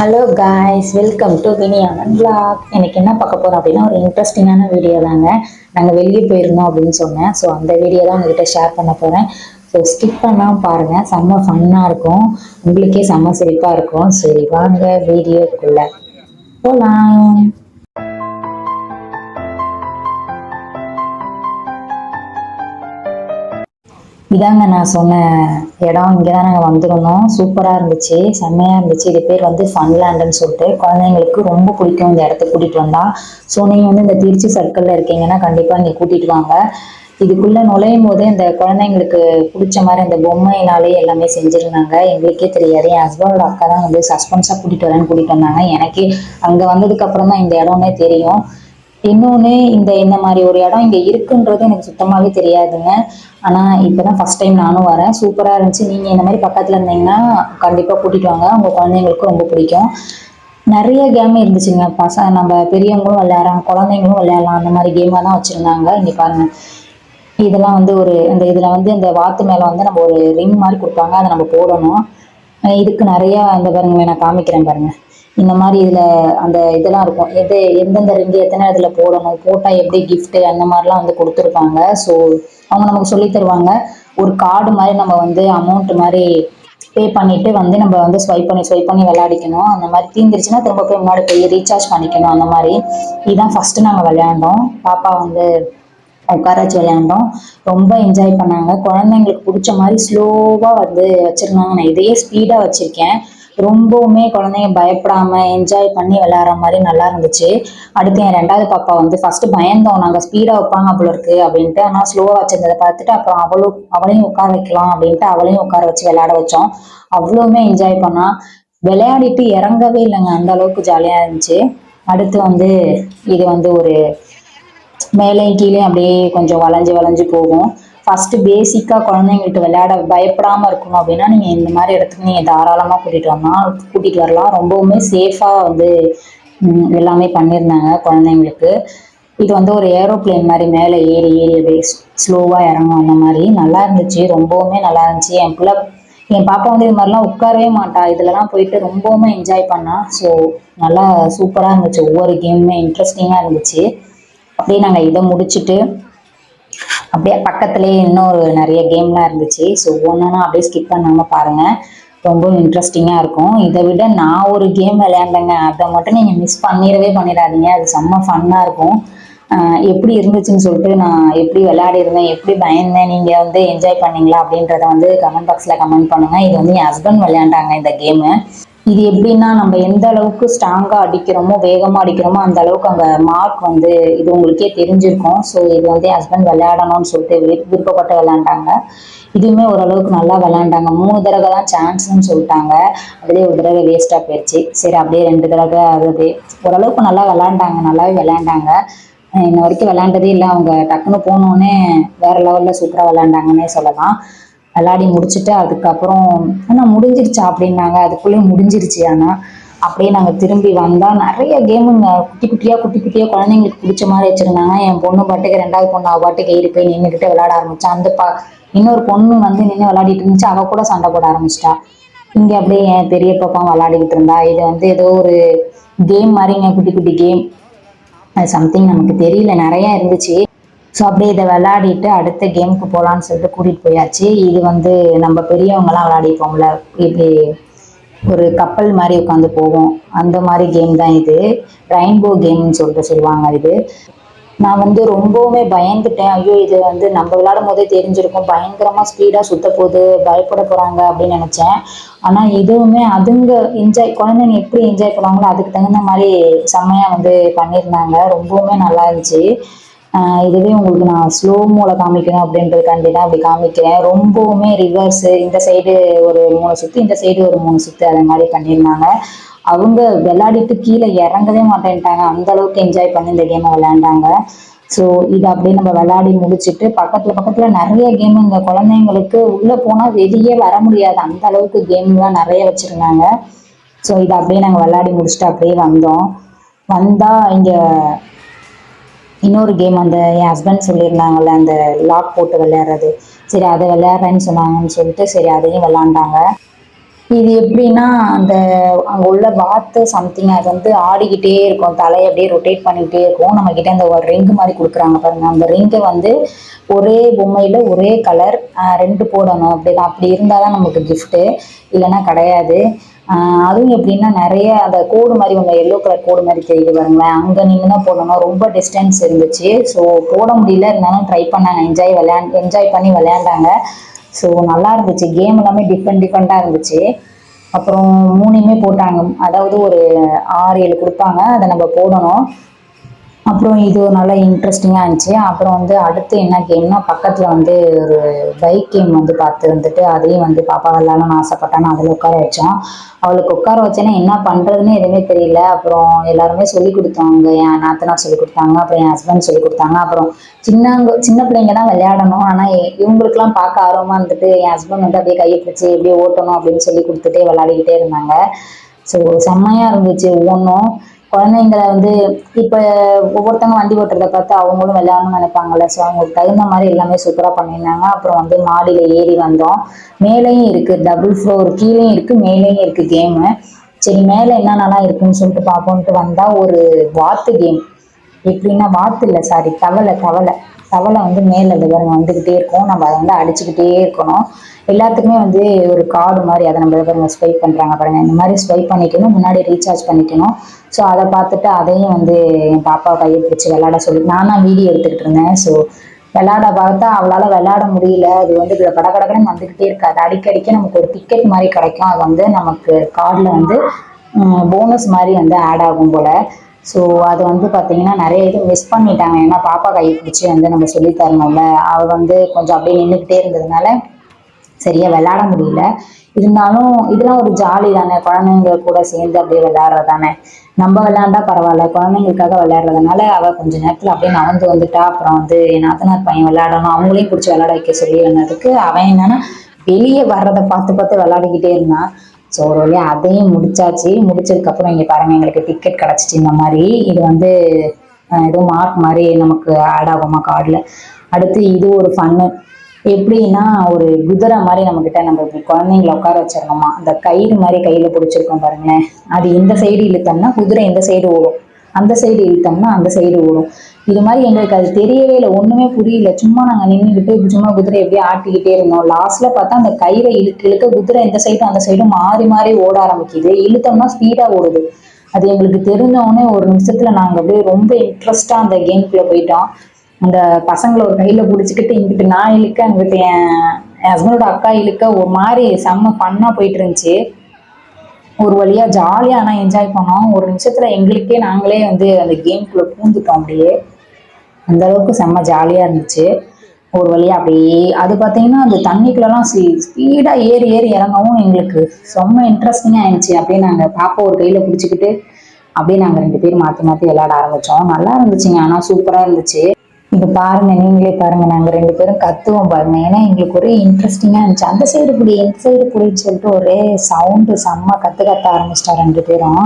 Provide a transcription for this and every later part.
Hello guys welcome to Viniyanan vlog எனக்கு என்ன பார்க்க போகிறோம் அப்படின்னா ஒரு இன்ட்ரெஸ்டிங்கான வீடியோ தாங்க. நாங்கள் வெளியே போயிருந்தோம் அப்படின்னு சொன்னேன். ஸோ அந்த வீடியோ தான் உங்ககிட்ட ஷேர் பண்ண போகிறேன் ஸோ ஸ்கிப் பண்ணாமல் பாருங்கள் செம்ம ஃபன்னாக இருக்கும். உங்களுக்கே செம்ம சிரிப்பாக இருக்கும். சரி வாங்க வீடியோக்குள்ளே போகலாம் இதாங்க நான் சொன்ன இடம். இங்கே தான் நாங்கள் வந்திருந்தோம். சூப்பராக இருந்துச்சு. செம்மையாக இருந்துச்சு. இது பேர் வந்து ஃபன்லேண்டுன்னு சொல்லிட்டு குழந்தைங்களுக்கு ரொம்ப பிடிக்கும் இந்த இடத்த கூட்டிகிட்டு வந்தா. ஸோ நீங்கள் வந்து இந்த திருச்சி சர்க்கிளில் இருக்கீங்கன்னா கண்டிப்பாக இங்கே கூட்டிகிட்டு வாங்க. இதுக்குள்ளே நுழையும் போதே இந்த குழந்தைங்களுக்கு பிடிச்ச மாதிரி அந்த பொம்மையினாலே எல்லாமே செஞ்சுருந்தாங்க. எங்களுக்கே தெரியாது. என் ஹஸ்பண்டோட அக்கா தான் வந்து சஸ்பென்ஸாக கூட்டிகிட்டு வரேன்னு கூட்டிகிட்டு வந்தாங்க. எனக்கே அங்கே வந்ததுக்கப்புறம் தான் இந்த இடமே தெரியும். இன்னொன்று இந்த இந்த மாதிரி ஒரு இடம் இங்கே இருக்குன்றது எனக்கு சுத்தமாகவே தெரியாதுங்க. ஆனால் இப்போ தான் ஃபஸ்ட் டைம் நானும் வரேன். சூப்பராக இருந்துச்சு. நீங்கள் இந்த மாதிரி பக்கத்தில் இருந்தீங்கன்னா கண்டிப்பாக கூட்டிகிட்டு வாங்க. உங்கள் குழந்தைங்களுக்கும் ரொம்ப பிடிக்கும். நிறைய கேம் இருந்துச்சுங்க. பசங்க நம்ம பெரியவங்களும் விளையாடுறாங்க குழந்தைங்களும் விளையாடலாம். அந்த மாதிரி கேமாக தான் வச்சுருந்தாங்க. இங்கே பாருங்கள் இதெல்லாம் வந்து ஒரு அந்த இதில் வந்து இந்த வாத்து மேலே வந்து நம்ம ஒரு ரிங் மாதிரி கொடுப்பாங்க. அதை நம்ம போடணும். இதுக்கு நிறையா இந்த பாருங்க நான் காமிக்கிறேன் பாருங்கள் இந்த மாதிரி இதில் அந்த இதெல்லாம் இருக்கும். எது எந்தெந்த ரிங்கு எத்தனை இதில் போடணும் போட்டால் எப்படி கிஃப்ட்டு அந்த மாதிரிலாம் வந்து கொடுத்துருப்பாங்க. ஸோ அவங்க நமக்கு சொல்லி தருவாங்க. ஒரு கார்டு மாதிரி நம்ம வந்து அமௌண்ட் மாதிரி பே பண்ணிட்டு வந்து நம்ம வந்து ஸ்வைப் பண்ணி ஸ்வைப் பண்ணி விளையாடிக்கணும். அந்த மாதிரி தீந்துருச்சுன்னா திரும்ப போய் முன்னாடி போய் ரீசார்ஜ் பண்ணிக்கணும். அந்த மாதிரி. இதுதான் ஃபர்ஸ்ட் நாங்கள் விளையாண்டோம். பாப்பா வந்து உட்கார வச்சு விளையாண்டோம். ரொம்ப என்ஜாய் பண்ணாங்க. குழந்தைங்களுக்கு பிடிச்ச மாதிரி ஸ்லோவாக வந்து வச்சுருந்தாங்க. நான் இதையே ஸ்பீடாக வச்சுருக்கேன். ரொம்பவுமே குழந்தைங்க பயப்படாம என்ஜாய் பண்ணி விளையாடுற மாதிரி நல்லா இருந்துச்சு. அடுத்து என் ரெண்டாவது பாப்பா வந்து ஃபர்ஸ்ட் பயந்தோம். நாங்கள் ஸ்பீடாக வைப்பாங்க போல இருக்கு அப்படின்ட்டு. ஆனால் ஸ்லோவாக வச்சிருந்ததை பார்த்துட்டு அப்புறம் அவளும் அவளையும் உட்கார வைக்கலாம் அப்படின்ட்டு அவளையும் உட்கார வச்சு விளையாட வச்சோம். அவ்வளோவுமே என்ஜாய் பண்ணா. விளையாடிட்டு இறங்கவே இல்லைங்க. அந்த அளவுக்கு ஜாலியாக இருந்துச்சு. அடுத்து வந்து இது வந்து ஒரு மேலேயும் கீழே அப்படியே கொஞ்சம் வளைஞ்சு வளைஞ்சு போகும். ஃபஸ்ட்டு பேசிக்காக குழந்தைங்கள்ட்ட விளையாட பயப்படாமல் இருக்கணும் அப்படின்னா நீங்கள் இந்த மாதிரி இடத்துக்கு நீங்கள் தாராளமாக கூட்டிகிட்டு வரலாம். கூட்டிகிட்டு வரலாம். ரொம்பவுமே சேஃபாக வந்து எல்லாமே பண்ணியிருந்தாங்க குழந்தைங்களுக்கு. இது வந்து ஒரு ஏரோப்ளேன் மாதிரி மேலே ஏறி ஏறி அப்படியே ஸ்லோவாக இறங்கும் அந்த மாதிரி. நல்லா இருந்துச்சு. ரொம்பவுமே நல்லா இருந்துச்சு. என் பிள்ளை என் பாப்பா வந்து இது மாதிரிலாம் உட்காரவே மாட்டா. இதுலலாம் போயிட்டு ரொம்பவுமே என்ஜாய் பண்ணா. ஸோ நல்லா சூப்பராக இருந்துச்சு. ஒவ்வொரு கேமுமே இன்ட்ரெஸ்டிங்காக இருந்துச்சு. அப்படியே நாங்கள் இதை முடிச்சுட்டு அப்படியே பக்கத்துலேயே இன்னும் நிறைய கேம்லாம் இருந்துச்சு. ஸோ ஒன்றுனா அப்படியே ஸ்கிப் பண்ணாமல் பாருங்கள் ரொம்ப இன்ட்ரெஸ்டிங்காக இருக்கும். இதை விட நான் ஒரு கேம் விளையாண்டேங்க. அதை மட்டும் நீங்கள் மிஸ் பண்ணிடவே பண்ணிடாதீங்க. அது செம்ம ஃபன்னாக இருக்கும். எப்படி இருந்துச்சுன்னு சொல்லிட்டு நான் எப்படி விளையாடிருந்தேன் எப்படி பயந்தேன் நீங்கள் வந்து என்ஜாய் பண்ணீங்களா அப்படின்றத வந்து கமெண்ட் பாக்ஸில் கமெண்ட் பண்ணுங்கள் இது வந்து என் ஹஸ்பண்ட் விளையாண்டாங்க இந்த கேமு இது எப்படின்னா நம்ம எந்த அளவுக்கு ஸ்ட்ராங்காக அடிக்கிறோமோ வேகமாக அடிக்கிறோமோ அந்த அளவுக்கு அங்கே மார்க் வந்து இது உங்களுக்கே தெரிஞ்சிருக்கும். ஸோ இது வந்து ஹஸ்பண்ட் விளையாடணும்னு சொல்லிட்டு விருப்பப்பட்டு விளையாண்டாங்க. இதுவுமே ஓரளவுக்கு நல்லா விளையாண்டாங்க. மூணு தடவை தான் சான்ஸ்னு சொல்லிட்டாங்க. அதுலேயே ஒரு தடவை வேஸ்ட்டாக போயிடுச்சு சரி அப்படியே ரெண்டு தடவை அது ஓரளவுக்கு நல்லா விளையாண்டாங்க. நல்லாவே விளையாண்டாங்க. இன்ன வரைக்கும் விளையாண்டதே இல்லை. அவங்க டக்குன்னு போனோடனே வேற லெவலில் சூப்பராக விளையாண்டாங்கன்னே சொல்லலாம். விளையாடி முடிச்சுட்டு அதுக்கப்புறம் ஆனால் முடிஞ்சிருச்சா அப்படின்னாங்க. அதுக்குள்ளேயே முடிஞ்சிருச்சு. ஆனால் அப்படியே நாங்கள் திரும்பி வந்தால் நிறைய கேமுங்க குட்டி குட்டியாக குட்டி குட்டியாக குழந்தைங்களுக்கு பிடிச்ச மாதிரி வச்சுருந்தாங்க. என் பொண்ணு பாட்டுக்கு ரெண்டாவது பொண்ணு அவள் பாட்டுக்கு ஏறி போய் நின்றுக்கிட்டு விளையாட ஆரம்பிச்சா. அந்த பா இன்னொரு பொண்ணு வந்து நின்று விளையாடிட்டு இருந்துச்சு. அவள் கூட சண்டை போட ஆரம்பிச்சிட்டா. இங்கே அப்படியே என் பெரிய பாப்பா விளையாடிக்கிட்டு இருந்தா. இது வந்து ஏதோ ஒரு கேம் மாதிரிங்க. குட்டி குட்டி கேம் அது சம்திங் நமக்கு தெரியல. நிறைய இருந்துச்சு. ஸோ அப்படியே இதை விளையாடிட்டு அடுத்த கேமுக்கு போகலான்னு சொல்லிட்டு கூட்டிகிட்டு போயாச்சு. இது வந்து நம்ம பெரியவங்கலாம் விளையாடிப்போம்ல. இப்படி ஒரு கப்பல் மாதிரி உட்காந்து போவோம். அந்த மாதிரி கேம் தான் இது. ரெயின்போ கேம்னு சொல்லிட்டு சொல்லுவாங்க இது. நான் வந்து ரொம்பவுமே பயந்துட்டேன். ஐயோ இது வந்து நம்ம விளையாடும் போதே தெரிஞ்சிருக்கும். பயங்கரமாக ஸ்பீடாக சுத்த போகுது. பயப்பட போகிறாங்க அப்படின்னு நினச்சேன். ஆனால் இதுவுமே அதுங்க என்ஜாய் குழந்தைங்க எப்படி என்ஜாய் பண்ணுவாங்களோ அதுக்கு தகுந்த மாதிரி செம்மையாக வந்து பண்ணியிருந்தாங்க. ரொம்பவுமே நல்லா இருந்துச்சு. இதுவே உங்களுக்கு நான் ஸ்லோ மூல காமிக்கணும் அப்படின்றதுக்காண்டி தான் அப்படி காமிக்கிறேன். ரொம்பவுமே ரிவர்ஸு இந்த சைடு ஒரு மூணு சுற்று இந்த சைடு ஒரு மூணு சுற்று அது மாதிரி பண்ணியிருந்தாங்க. அவங்க விளையாடிட்டு கீழே இறங்கவே மாட்டேன்ட்டாங்க. அந்த அளவுக்கு என்ஜாய் பண்ணி இந்த கேமை விளையாண்டாங்க. ஸோ இது அப்படியே நம்ம விளையாடி முடிச்சுட்டு பக்கத்தில் பக்கத்தில் நிறைய கேம் இந்த குழந்தைங்களுக்கு உள்ளே போனால் வெளியே வர முடியாது. அந்த அளவுக்கு கேம்லாம் நிறைய வச்சுருந்தாங்க. ஸோ இதை அப்படியே நாங்கள் விளையாடி முடிச்சுட்டு அப்படியே வந்தோம். வந்தால் இங்கே இன்னொரு கேம் அந்த என் ஹஸ்பண்ட் சொல்லியிருந்தாங்கல்ல அந்த லாக் போட்டு விளையாடுறது. சரி அதை விளையாடுறேன்னு சொன்னாங்கன்னு சொல்லிட்டு சரி அதையும் விளாண்டாங்க இது எப்படின்னா அந்த அங்கே உள்ள வாத்து சம்திங் அது வந்து ஆடிக்கிட்டே இருக்கும். தலையை அப்படியே ரொட்டேட் பண்ணிக்கிட்டே இருக்கும். நம்மக்கிட்ட அந்த ஒரு ரிங் மாதிரி கொடுக்குறாங்க பாருங்க. அந்த ரிங்கை வந்து ஒரே பொம்மையில் ஒரே கலர் ரெண்டு போடணும். அப்படி அப்படி இருந்தால் தான் நமக்கு கிஃப்ட்டு இல்லைன்னா கிடையாது. அதுவும் எப்படின்னா நிறைய அந்த கோடு மாதிரி ஒன்று எல்லோ கலர் கோடு மாதிரி தெரியுது பாருங்களேன். அங்கே நின்று தான் போடணும் ரொம்ப டிஸ்டன்ஸ் இருந்துச்சு. ஸோ போட முடியல. இருந்தாலும் ட்ரை பண்ணாங்க. என்ஜாய் விளையாண்ட் என்ஜாய் பண்ணி விளையாண்டாங்க. ஸோ நல்லா இருந்துச்சு. கேம் எல்லாமே டிஃப்ரெண்ட் டிஃப்ரெண்ட்டாக இருந்துச்சு. அப்புறம் மூணுமே போட்டாங்க. அதாவது ஒரு ஆறு ஏழு கொடுப்பாங்க. அதை நம்ம போடணும். அப்புறம் இது ஒரு இன்ட்ரெஸ்டிங்காக இருந்துச்சு. அப்புறம் வந்து அடுத்து என்ன கேம்னா பக்கத்தில் வந்து ஒரு பைக் கேம் வந்து பார்த்து வந்துட்டு அதையும் வந்து பாப்பா விளாடணும்னு ஆசைப்பட்டான்னு அதில் உட்கார வச்சோம். அவளுக்கு உட்கார வச்சேன்னா என்ன பண்ணுறதுன்னு எதுவுமே தெரியல. அப்புறம் எல்லாருமே சொல்லி கொடுத்தாங்க. என் நாத்தனார் சொல்லி கொடுத்தாங்க. அப்புறம் என் ஹஸ்பண்ட் சொல்லி கொடுத்தாங்க. அப்புறம் சின்னங்க சின்ன பிள்ளைங்க தான் விளையாடணும். ஆனால் இவங்களுக்குலாம் பார்க்க ஆர்வமாக இருந்துட்டு என் ஹஸ்பண்ட் வந்து அப்படியே கையை பிடிச்சி எப்படியே ஓட்டணும் அப்படின்னு சொல்லி கொடுத்துட்டே விளையாடிக்கிட்டே இருந்தாங்க. ஸோ செம்மையாக இருந்துச்சு. ஒவ்வொன்றும் குழந்தைங்களை வந்து இப்போ ஒவ்வொருத்தவங்க வண்டி ஓட்டுறத பார்த்து அவங்களும் விளையாடணும்னு நினைப்பாங்கல்ல. ஸோ அவங்களுக்கு தகுந்த மாதிரி எல்லாமே சூப்பராக பண்ணியிருந்தாங்க. அப்புறம் வந்து மாடியில் ஏறி வந்தோம். மேலேயும் இருக்குது டபுள் ஃப்ளோர் கீழேயும் இருக்குது மேலேயும் இருக்குது கேமு சரி மேலே என்னென்னலாம் இருக்குன்னு சொல்லிட்டு பார்ப்போன்ட்டு வந்தால் ஒரு வாத்து கேம் எப்படின்னா வாத்து இல்லை சாரி தவளை தவளை. தவளை வந்து மேலே பாருங்க வந்துக்கிட்டே இருக்கும். நம்ம அதை வந்து அடிச்சுக்கிட்டே இருக்கணும். எல்லாத்துக்குமே வந்து ஒரு கார்டு மாதிரி அதை நம்ம பாருங்க ஸ்வைப் பண்ணுறாங்க பாருங்க. இந்த மாதிரி ஸ்வைப் பண்ணிக்கணும் முன்னாடி ரீசார்ஜ் பண்ணிக்கணும். ஸோ அதை பார்த்துட்டு அதையும் வந்து என் பாப்பா கையை பிடிச்சி விளையாட சொல்லி நான் தான் வீடியோ எடுத்துக்கிட்டு இருந்தேன். ஸோ விளையாட பார்த்தா அவளால் விளையாட முடியல. அது வந்து இதுல கட கடகடன்னு வந்துக்கிட்டே இருக்காது. அடிக்கடிக்க நமக்கு ஒரு டிக்கெட் மாதிரி கிடைக்கும். அது வந்து நமக்கு கார்டில் வந்து போனஸ் மாதிரி வந்து ஆட் ஆகும் போல். ஸோ அது வந்து பார்த்தீங்கன்னா நிறைய இது மிஸ் பண்ணிட்டாங்க. ஏன்னா பாப்பா கை பிடிச்சி வந்து நம்ம சொல்லித்தரணும்ல அவள் வந்து கொஞ்சம் அப்படியே நின்றுக்கிட்டே இருந்ததுனால சரியா விளையாட முடியல. இருந்தாலும் இதெல்லாம் ஒரு ஜாலி தானே. குழந்தைங்க கூட சேர்ந்து அப்படியே விளையாடுறது தானே. நம்ம விளையாண்டா பரவாயில்ல. குழந்தைங்களுக்காக விளையாடுறதுனால அவள் கொஞ்ச நேரத்தில் அப்படியே நடந்து வந்துட்டா. அப்புறம் வந்து என் நாத்தனார் பையன் விளையாடணும். அவங்களையும் பிடிச்சி விளையாட வைக்க சொல்லி இருந்ததுக்கு அவன் என்னன்னா வெளியே வர்றதை பார்த்து பார்த்து விளையாடிக்கிட்டே இருந்தான். ஸோ ஒரு வழியாக அதையும் முடிச்சாச்சு. முடிச்சதுக்கப்புறம் இங்கே பாருங்கள் எங்களுக்கு டிக்கெட் கிடச்சிச்சு இந்த மாதிரி. இது வந்து எதுவும் ஏதோ மார்க் மாதிரி நமக்கு ஆட் ஆகுமா கார்டில் அடுத்து இது ஒரு ஃபன்னு எப்படின்னா ஒரு குதிரை மாதிரி நம்மக்கிட்ட நம்ம இப்படி குழந்தைங்கள உட்கார வச்சிடணுமா? அந்த கயிறு மாதிரி கையில் பிடிச்சிருக்கோம் பாருங்களேன். அது இந்த சைடு இழுத்தோம்னா குதிரை இந்த சைடு ஓடும். அந்த சைடு இழுத்தோம்னா அந்த சைடு ஓடும். இது மாதிரி எங்களுக்கு அது தெரியவே இல்லை ஒன்றுமே புரியல. சும்மா நாங்கள் நின்றுக்கிட்டு சும்மா குதிரை எப்படியே ஆட்டிக்கிட்டே இருந்தோம். லாஸ்ட்டில் பார்த்தா அந்த கயிறை இழுக்க இழுக்க குதிரை இந்த சைடும் அந்த சைடும் மாறி மாறி ஓட ஆரம்பிக்குது. இழுத்தோம்னா ஸ்பீடாக ஓடுது. அது எங்களுக்கு தெரிஞ்சவொடனே ஒரு நிமிஷத்தில் நாங்கள் அப்படியே ரொம்ப இன்ட்ரெஸ்டாக அந்த கேம்குள்ளே போயிட்டோம். அந்த பசங்களை ஒரு கையில் பிடிச்சிக்கிட்டு இங்கிட்டு நான் இழுக்க அங்கிட்டு என் என் ஹஸ்பண்டோட அக்கா இழுக்க ஒரு மாதிரி செம்ம ஃபன்னாக போயிட்டு இருந்துச்சு. ஒரு வழியா ஜாலியா ஆனா என்ஜாய் பண்ணோம். ஒரு நிமிஷத்துல எங்களுக்கே நாங்களே வந்து அந்த கேம்குள்ள பூந்துட்டோம் அப்படியே. அந்த அளவுக்கு செம்ம ஜாலியா இருந்துச்சு. ஒரு வழியா அப்படியே அது பார்த்தீங்கன்னா அந்த தண்ணிக்குள்ளலாம் ஸ்பீடா ஏறி ஏறி இறங்கவும் எங்களுக்கு செம்ம இன்ட்ரெஸ்டிங்காக இருந்துச்சு. அப்படியே நாங்க பாப்பா ஒரு கையில பிடிச்சிக்கிட்டு அப்படியே நாங்க ரெண்டு பேரும் மாத்தி மாத்தி விளையாட ஆரம்பிச்சோம். நல்லா இருந்துச்சுங்க. ஆனா சூப்பரா இருந்துச்சு. இங்க பாருங்க நீங்களே பாருங்க. நாங்க ரெண்டு பேரும் கத்துவோம் பாருங்க. ஏன்னா எங்களுக்கு ஒரே இன்ட்ரெஸ்டிங்கா இருந்துச்சு. அந்த சைடு புடி இந்த சைடு புடின்னு சொல்லிட்டு ஒரே சவுண்டு செம்ம கத்து கத்த ஆரம்பிச்சிட்டா ரெண்டு பேரும்.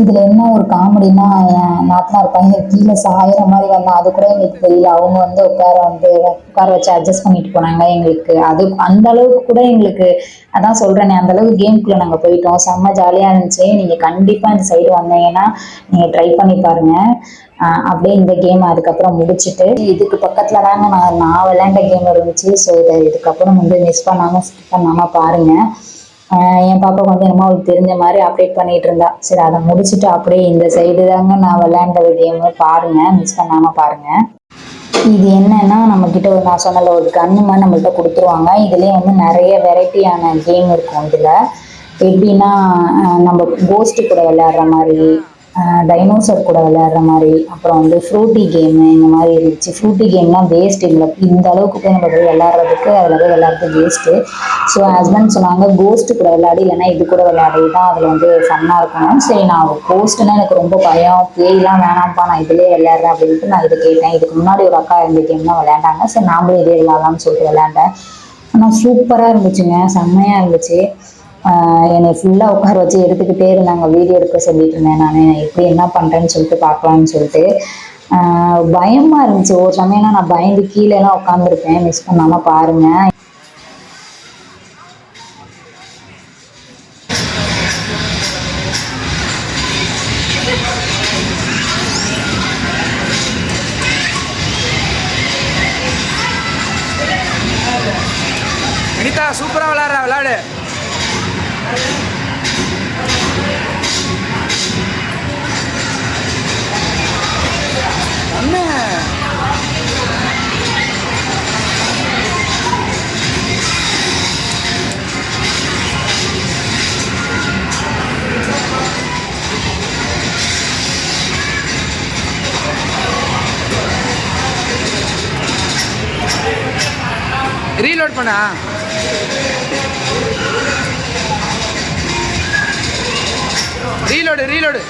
இதுல என்ன ஒரு காமெடினா என் நாத்தனார் பையன் கீழே சாயிற மாதிரி வந்தான் அது கூட எங்களுக்கு தெரியல. அவங்க வந்து உட்கார வந்து உட்கார வச்சு அட்ஜஸ்ட் பண்ணிட்டு போனாங்க எங்களுக்கு. அது அந்த அளவுக்கு கூட எங்களுக்கு அதான் சொல்றேனே அந்த அளவுக்கு கேம்குள்ள நாங்க போயிட்டோம். செம்ம ஜாலியா இருந்துச்சு. நீங்க கண்டிப்பா இந்த சைடு வந்தீங்கன்னா நீங்க ட்ரை பண்ணி பாருங்க. அப்படியே இந்த கேம் அதுக்கப்புறம் முடிச்சுட்டு இதுக்கு பக்கத்துல தாங்க நான் நான் விளையாண்ட கேம் இருந்துச்சு. ஸோ இதை இதுக்கப்புறம் வந்து மிஸ் பண்ணாம ஸ்கிப் பண்ணாம பாருங்க. என் பாப்பா வந்து என்னமோ அவளுக்கு தெரிஞ்ச மாதிரி அப்டேட் பண்ணிட்டு இருந்தா. சரி அதை முடிச்சுட்டு அப்படியே இந்த சைடு தாங்க நான் விளையாண்ட கேம் பாருங்க. மிஸ் பண்ணாம பாருங்க. இது என்னன்னா நம்ம கிட்ட ஒரு நான் சொன்னல ஒரு கண்ணு மாதிரி நம்மள்கிட்ட கொடுத்துருவாங்க. இதுலயே வந்து நிறைய வெரைட்டியான கேம் இருக்கும் இதுல. எப்படின்னா நம்ம கோஸ்ட் கூட விளையாடுற மாதிரி டைனோசர் கூட விளையாடுற மாதிரி அப்புறம் வந்து ஃப்ரூட்டி கேமு இந்த மாதிரி இருந்துச்சு. ஃப்ரூட்டி கேம்லாம் வேஸ்ட் இல்லை. இந்த அளவுக்கு போய் நம்ம போய் விளையாடுறதுக்கு அதில் போய் விளையாடுறது வேஸ்ட்டு ஸோ ஹஸ்பண்ட் சொன்னாங்க கோஸ்ட்டு கூட விளையாடி இல்லைன்னா இது கூட விளையாடி. தான் அதில் வந்து ஃபன்னாக இருக்கணும். சரி நான் கோஸ்ட்னா எனக்கு ரொம்ப பயம். பேய்லாம் வேணாம்ப்பா நான் இதிலே விளையாடுறேன் அப்படின்ட்டு நான் இதை கேட்டேன். இதுக்கு முன்னாடி ஒரு அக்கா இந்த கேம் தான் விளையாண்டாங்க. சரி நாமளும் இதே விளையாடலாம்னு சொல்லிட்டு விளையாண்டேன். ஆனால் சூப்பராக இருந்துச்சுங்க. செம்மையாக இருந்துச்சு. என்னை ஃபுல்லாக உட்கார வச்சு எடுத்துக்கிட்டே இருந்தாங்க. வீடியோ எடுக்க சொல்லிட்டு இருந்தேன் நான். எப்படி என்ன பண்ணுறேன்னு சொல்லிட்டு பார்க்கலான்னு சொல்லிட்டு. பயமாக இருந்துச்சு. ஒரு சமயம்னா நான் பயந்து கீழேலாம் உட்காந்துருப்பேன் மிஸ் பண்ணாமல் பாருங்கள் அனிதா சூப்பராக விளாட்றா விளாடு ரீலோட் பண்ணா ரீலோடு ரீலோடு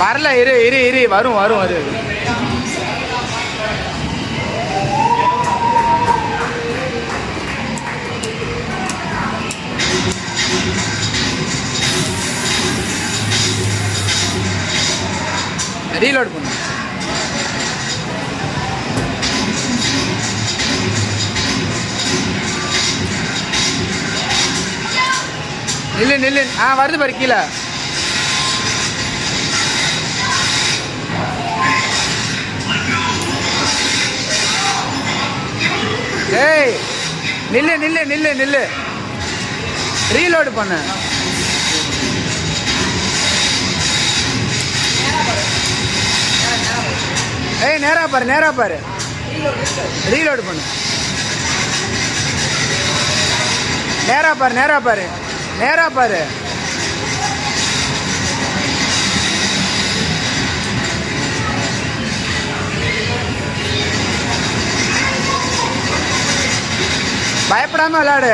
வரல இரு இரு இரு. வரும் வரும் வரும் ரீலோட் பண்ணு. நில்லு நில்லு. ஆ வருது பாரு கீழே. ஏய் நில்லு நில்லு நில்லு நில்லு. ரீலோடு பண்ணு. ஏய் நேரா பாரு நேரா பாரு. ரீலோடு பண்ணு. நேரா பாரு நேரா பாரு. நேரா பாரு. பயப்படாம விளையாடு.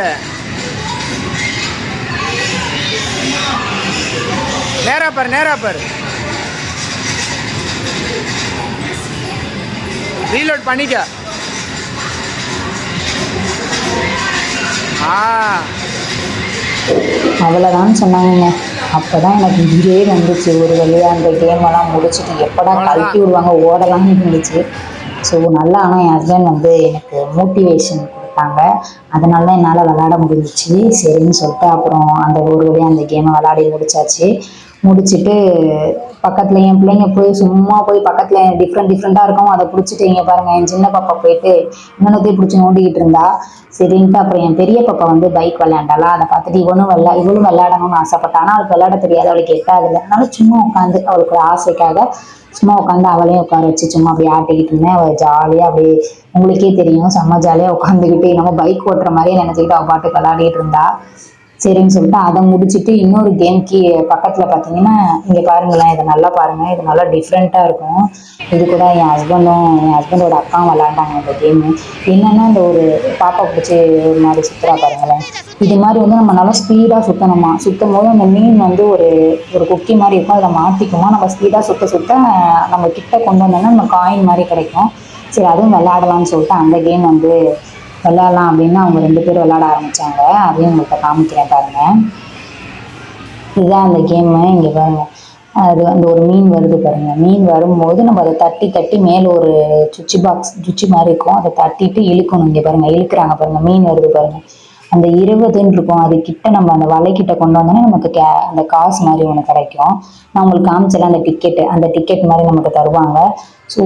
நேரா பாரு நேரா பாரு. ரீலோட் பண்ணிக்க. அவ்வளோதான் சொன்னாங்க அப்போ தான் எனக்கு உயிரே வந்துச்சு. ஒரு வழியாக அந்த கேமெல்லாம் முடிச்சுட்டு எப்படா கழட்டி விடுவாங்க ஓடலாம்னு இருந்துச்சு ஸோ நல்லா ஆனால் என் ஹஸ்பண்ட் வந்து எனக்கு மோட்டிவேஷன் கொடுத்தாங்க. அதனால தான் என்னால் விளாட முடிஞ்சிச்சு. சரின்னு சொல்லிட்டு அப்புறம் அந்த ஒரு வழியாக அந்த கேமை விளாடி முடிச்சாச்சு. முடிச்சுட்டு பக்கத்தில் என் பிள்ளைங்க போய் சும்மா போய் பக்கத்தில் டிஃப்ரெண்ட் டிஃப்ரெண்ட்டாக இருக்கும் அதை பிடிச்சிட்டு இங்கே பாருங்கள் என் சின்ன பாப்பா போயிட்டு இன்னொன்னத்தையும் பிடிச்சி நோண்டிக்கிட்டு இருந்தா. சரின்ட்டு அப்புறம் என் பெரிய பாப்பா வந்து பைக் விளையாண்டாளா? அதை பார்த்துட்டு இவனும் விளையா இவளும் விளையாடணும்னு ஆசைப்பட்டா. ஆனால் அவளுக்கு விளையாட தெரியாது. அவளுக்கு எட்டாதில்லை அதனால சும்மா உட்காந்து அவளுக்கு ஒரு ஆசைக்காக சும்மா உட்காந்து அவளையும் உட்கார வச்சு சும்மா அப்படியே ஆட்டிக்கிட்டு இருந்தேன். அவள் ஜாலியாக அப்படியே உங்களுக்கே தெரியும் செம்ம ஜாலியாக உட்காந்துக்கிட்டு நம்ம பைக் ஓட்டுற மாதிரியே நினச்சிக்கிட்டு அவ பாட்டுக்கு விளையாடிட்டு இருந்தா. சரின்னு சொல்லிட்டு அதை முடிச்சுட்டு இன்னொரு கேம்க்கு பக்கத்தில் பார்த்தீங்கன்னா இங்கே பாருங்களேன் இதை நல்லா பாருங்கள் இது நல்லா டிஃப்ரெண்ட்டாக இருக்கும். இது கூட என் ஹஸ்பண்டும் என் ஹஸ்பண்டோட அக்காவும் விளாண்டாங்க இந்த கேமு என்னென்னா இந்த ஒரு பாப்பா பிடிச்சி ஒரு மாதிரி சுற்றுறா பாருங்களேன். இது மாதிரி வந்து நம்ம நல்லா ஸ்பீடாக சுற்றணுமா சுற்றும் போது அந்த மீன் வந்து ஒரு ஒரு குக்கி மாதிரி இருக்கும். அதில் மாட்டிக்குமா? நம்ம ஸ்பீடாக சுற்ற சுற்ற நம்ம கிட்ட கொண்டு வந்தோம்னா நம்ம காயின் மாதிரி கிடைக்கும். சரி அதுவும் விளையாடலாம்னு சொல்லிட்டு அந்த கேம் வந்து விளையாடலாம் அப்படின்னு அவங்க ரெண்டு பேரும் விளையாட ஆரம்பிச்சாங்க. அதையும் உங்கள்கிட்ட காமிக்கிறேன் பாருங்க. இதுதான் அந்த கேமு இங்கே பாருங்க. அது அந்த ஒரு மீன் வருது பாருங்க. மீன் வரும்போது நம்ம அதை தட்டி தட்டி மேலே ஒரு சுச்சி பாக்ஸ் சுச்சி மாதிரி இருக்கும். அதை தட்டிட்டு இழுக்கணும் இங்கே பாருங்க. இழுக்கிறாங்க பாருங்க. மீன் வருது பாருங்க. அந்த இருபதுன்னு இருக்கும். அது கிட்ட நம்ம அந்த வலைக்கிட்ட கொண்டு வந்தோன்னா நமக்கு கே அந்த காசு மாதிரி ஒன்று கிடைக்கும். நான் உங்களுக்கு காமிச்சல அந்த டிக்கெட்டு அந்த டிக்கெட் மாதிரி நமக்கு தருவாங்க. ஸோ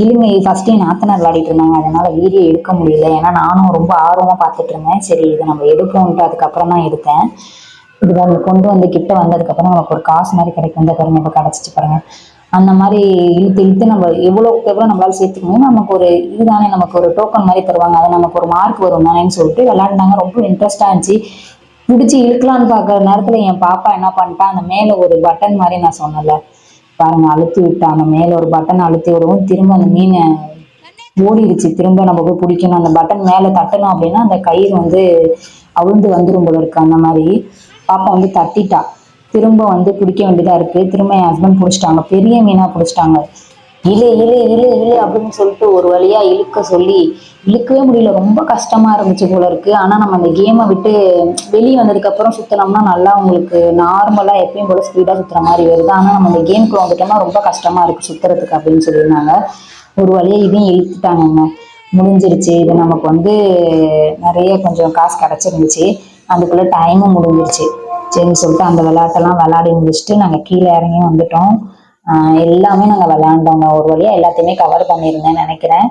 இழுங்க ஃபஸ்ட்டு என் நாத்தனார் விளையாடிட்டு இருந்தாங்க. அதனால வீடியோ எடுக்க முடியல. ஏன்னா நானும் ரொம்ப ஆர்வமாக பார்த்துட்டு இருந்தேன். சரி இதை நம்ம எடுப்போம்ட்டு அதுக்கப்புறம் தான் எடுத்தேன். இது வந்து கொண்டு வந்து கிட்ட வந்ததுக்கப்புறம் நமக்கு ஒரு காசு மாதிரி கிடைக்கும். இந்த பாருங்க இப்போ கிடச்சிச்சு பாருங்க. அந்த மாதிரி இழுத்து இழுத்து நம்ம எவ்வளோக்கு எவ்வளோ நம்மளால சேர்த்துக்க முடியும் நமக்கு ஒரு இதுதானே நமக்கு ஒரு டோக்கன் மாதிரி தருவாங்க. அது நமக்கு ஒரு மார்க் வரும் தானேன்னு சொல்லிட்டு விளாண்டாங்க ரொம்ப இன்ட்ரெஸ்டாக இருந்துச்சு. பிடிச்சி இழுக்கலான்னு பார்க்குற நேரத்தில் என் பாப்பா என்ன பண்ணிட்டா அந்த மேலே ஒரு பட்டன் மாதிரி நான் சொன்னல பாருங்க அழுத்தி விட்டா. அந்த மேலே ஒரு பட்டன் அழுத்தி விடவும் திரும்ப அந்த மீனை ஓடிடுச்சு. திரும்ப நம்ம போய் பிடிக்கணும். அந்த பட்டன் மேலே தட்டணும் அப்படின்னா அந்த கயிறு வந்து அவிழ்ந்து வந்துடும் போல இருக்கு. அந்த மாதிரி பாப்பா வந்து தட்டிட்டா. திரும்ப வந்து பிடிக்க வேண்டியதாக இருக்குது திரும்ப என் ஹஸ்பண்ட் பிடிச்சிட்டாங்க பெரிய மீனாக பிடிச்சிட்டாங்க இழு இழு இழு இழு அப்படின்னு சொல்லிட்டு ஒரு வழியா இழுக்க சொல்லி இழுக்கவே முடியல. ரொம்ப கஷ்டமா இருந்துச்சு போல இருக்கு. ஆனா நம்ம அந்த கேமை விட்டு வெளியே வந்ததுக்கு அப்புறம் சுத்தினோம்னா நல்லா உங்களுக்கு நார்மலா எப்பயும் போல ஸ்பீடா சுத்துற மாதிரி வருது. ஆனா நம்ம அந்த கேம்குள்ள வந்துட்டோம்னா ரொம்ப கஷ்டமா இருக்கு சுத்துறதுக்கு அப்படின்னு சொல்லியிருந்தாங்க. ஒரு வழியாக இதையும் இழுத்துட்டாங்கங்க. முடிஞ்சிருச்சு. இது நமக்கு வந்து நிறைய கொஞ்சம் காசு கிடைச்சிருந்துச்சு. அதுக்குள்ள டைமும் முடிஞ்சிருச்சு. சரின்னு சொல்லிட்டு அந்த விளையாட்டெல்லாம் விளையாடி முடிச்சுட்டு நாங்கள் கீழே இறங்கி வந்துட்டோம். ஆஹ் எல்லாமே நாங்கள் விளையாண்டோங்க. ஒரு வழியாக எல்லாத்தையுமே கவர் பண்ணியிருந்தேன்னு நினைக்கிறேன்.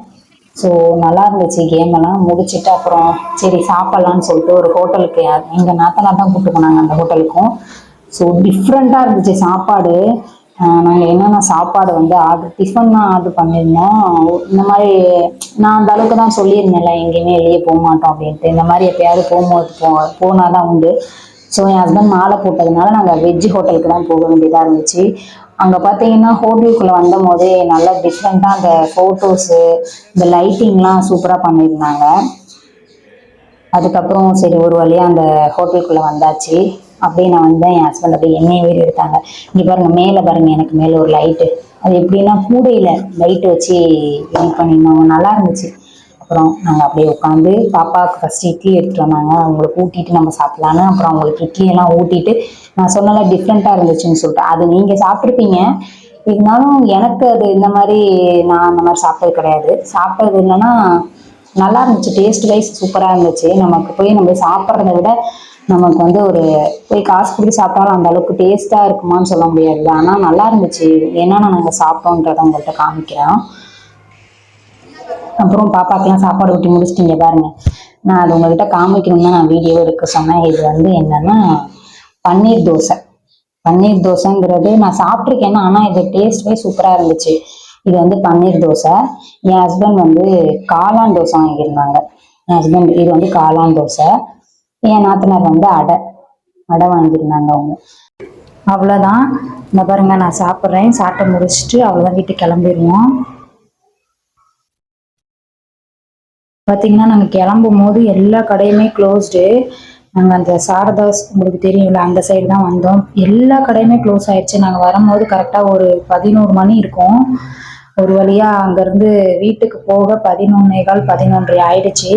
ஸோ நல்லா இருந்துச்சு கேம் எல்லாம். முடிச்சுட்டு அப்புறம் சரி சாப்பிட்லான்னு சொல்லிட்டு ஒரு ஹோட்டலுக்கு எங்கள் நாத்தனா தான் கூப்பிட்டு போனாங்க அந்த ஹோட்டலுக்கும். ஸோ டிஃப்ரெண்ட்டாக இருந்துச்சு சாப்பாடு. நாங்கள் என்னென்ன சாப்பாடு வந்து ஆர்டர் டிஃபன் தான் ஆர்டர் பண்ணியிருந்தோம். இந்த மாதிரி நான் அந்த அளவுக்கு தான் சொல்லியிருந்தேன்ல எங்கேயுமே வெளியே போக மாட்டோம் அப்படின்ட்டு. இந்த மாதிரி எப்பயாவது போகும்போது போ போனால் தான் உண்டு. ஸோ என் ஹஸ்பண்ட் மாலை போட்டதுனால நாங்கள் வெஜ் ஹோட்டலுக்கு தான் போக வேண்டியதாக இருந்துச்சு. அங்கே பார்த்தீங்கன்னா ஹோட்டலுக்குள்ளே வந்த போதே நல்லா டிஃப்ரெண்ட்டாக அந்த ஃபோட்டோஸு இந்த லைட்டிங்லாம் சூப்பராக பண்ணியிருந்தாங்க. அதுக்கப்புறம் சரி ஒரு வழியாக அந்த ஹோட்டலுக்குள்ளே வந்தாச்சு. அப்படியே நான் வந்தேன். என் ஹஸ்பண்ட் அப்படியே எண்ணெய் வேறு எடுத்தாங்க. இங்கே பாருங்க மேலே பாருங்கள் எனக்கு மேலே ஒரு லைட்டு அது எப்படின்னா கூடையில் லைட்டு வச்சு இது பண்ணியிருந்தாங்க நல்லா இருந்துச்சு. அப்புறம் நாங்கள் அப்படியே உட்காந்து பாப்பாவுக்கு ஃபஸ்ட்டு இட்லி எடுத்துகிட்டு வந்தாங்க. அவங்களுக்கு ஊட்டிட்டு நம்ம சாப்பிட்லான்னு அப்புறம் அவங்களுக்கு இட்லியெல்லாம் ஊட்டிட்டு நான் சொன்னால டிஃப்ரெண்ட்டாக இருந்துச்சுன்னு சொல்லிட்டு. அது நீங்கள் சாப்பிட்ருப்பீங்க இருந்தாலும் எனக்கு அது இந்த மாதிரி நான் அந்த மாதிரி சாப்பிட்டது கிடையாது. சாப்பிட்டது என்னன்னா நல்லா இருந்துச்சு. டேஸ்ட் வைஸ் சூப்பராக இருந்துச்சு. நமக்கு போய் நம்ம சாப்பிட்றத விட நமக்கு வந்து ஒரு போய் காசு கொடுத்து சாப்பிட்டாலும் அந்த அளவுக்கு டேஸ்ட்டாக இருக்குமான்னு சொல்ல முடியாது. ஆனால் நல்லா இருந்துச்சு. என்னென்ன நாங்கள் சாப்பிட்டோன்றதை உங்கள்கிட்ட காமிக்கிறேன். அப்புறம் பாப்பாக்கெல்லாம் சாப்பாடு ஊட்டி முடிச்சிட்டீங்க பாருங்க. நான் அது உங்ககிட்ட காமிக்கணும்னு தான் நான் வீடியோ எடுக்க சொன்னேன். இது வந்து என்னன்னா பன்னீர் தோசை. பன்னீர் தோசைங்கிறது நான் சாப்பிட்ருக்கேன் ஆனால் இது டேஸ்ட் வைஸ் சூப்பராக இருந்துச்சு. இது வந்து பன்னீர் தோசை. என் ஹஸ்பண்ட் வந்து காளான் தோசை வாங்கியிருந்தாங்க. என் ஹஸ்பண்ட் இது வந்து காளான் தோசை. என் நாத்தனார் வந்து அடை. அடை வாங்கியிருந்தாங்க அவங்க. அவ்வளோதான் இந்த பாருங்க நான் சாப்பிட்றேன். சாப்பிட்டு முடிச்சுட்டு அவ்வளோதான் வீட்டுக்கு கிளம்பிடுவோம் பார்த்தீங்கன்னா நாங்கள் கிளம்பும் போது எல்லா கடையுமே க்ளோஸ்டு நாங்கள் அந்த சாரதாஸ் உங்களுக்கு தெரியும்ல அந்த சைடு தான் வந்தோம். எல்லா கடையுமே க்ளோஸ் ஆயிடுச்சு நாங்கள் வரும்போது கரெக்டாக ஒரு பதினோரு மணி இருக்கும். ஒரு வழியாக அங்கேருந்து வீட்டுக்கு போக பதினொன்னே கால் பதினொன்றரை ஆயிடுச்சு.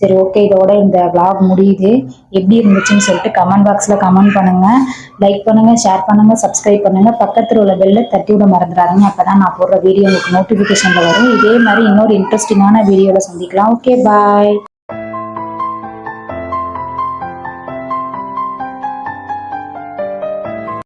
சரி ஓகே இதோட இந்த விளாக் முடியுது. எப்படி இருந்துச்சுன்னு சொல்லிட்டு கமெண்ட் பாக்ஸில் கமெண்ட் பண்ணுங்கள் லைக் பண்ணுங்கள் ஷேர் பண்ணுங்கள் சப்ஸ்கிரைப் பண்ணுங்கள் பக்கத்தில் உள்ள பெல்லை தட்டி விட மறந்துடாதீங்க. அப்போ தான் நான் போடுற வீடியோ உங்களுக்கு நோட்டிஃபிகேஷனில் வரும். இதே மாதிரி இன்னொரு இன்ட்ரெஸ்டிங்கான வீடியோவில் சந்திக்கலாம். Okay bye